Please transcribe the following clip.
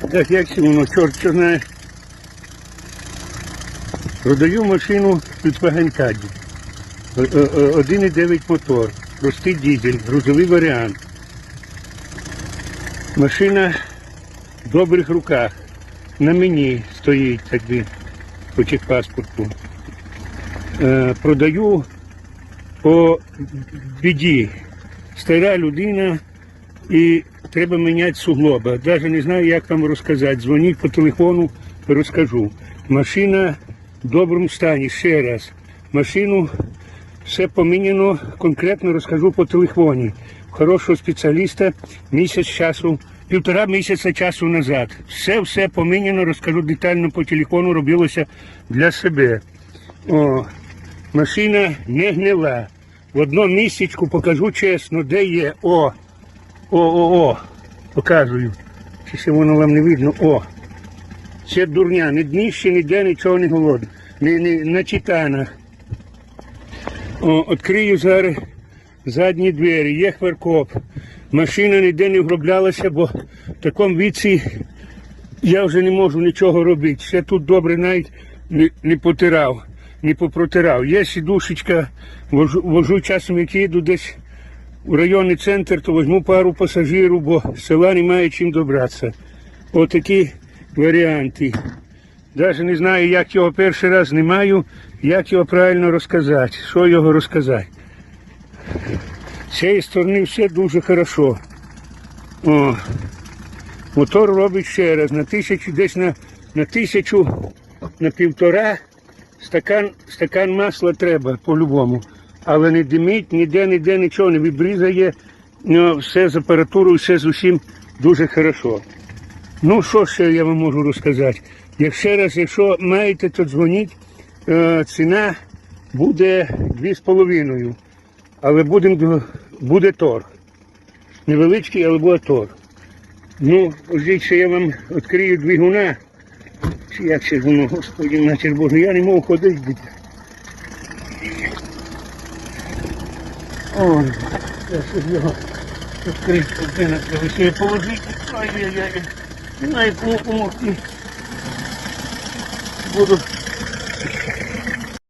Так як воно, чорт знає. Продаю машину від Ваганькаді. 1,9 мотор, простий дізель, грузовий варіант. Машина в добрих руках. На мені стоїть так би, по техпаспорту. Е, продаю по біді. Стара людина і треба міняти суглоба. Навіть не знаю, як вам розказати. Дзвоніть по телефону, розкажу. Машина в доброму стані, ще раз. Машину все поміняно, конкретно розкажу по телефоні. Хорошого спеціаліста місяць часу, півтора місяця часу назад. Все все поміняно, розкажу детально по телефону, робилося для себе. О, машина не гнила. В одному місячку покажу чесно, де є. О, о, о, о. Показую. Чи ще воно вам не видно? О. Це дурня, ні дніще, ніде нічого не голодно. Не, не, на титанах. О, відкрию зараз задні двері, є хверкоп. Машина ніде не вроблялася, бо в такому віці я вже не можу нічого робити. Ще тут добре навіть не, не потирав, не попротирав. Є сідушечка, вожу, вожу часом, як їду десь у районний центр, то візьму пару пасажирів, бо з села немає чим добратися. Отакі варіанти. Навіть не знаю, як його перший раз знімаю, як його правильно розказати, що його розказати. З цієї сторони все дуже хорошо. О, мотор робить ще раз на тисячу, десь на, на тисячу, на півтора стакан, стакан масла треба по-любому. Але не димить, ніде, ніде нічого не вибрізає. Ну, все з апаратурою, все з усім дуже хорошо. Ну, що ще я вам можу розказати? Як раз, якщо маєте, то дзвоніть. Е, ціна буде 2,5. Але будем, буде торг. Невеличкий, але буде торг. Ну, ось ще я вам відкрию двигуна. Як ще воно, господи, матір Боже, я не можу ходити. Ой, я ще його відкрити, на треба ще положити. Ай-яй-яй. Не знаю, кому допомогти. Буду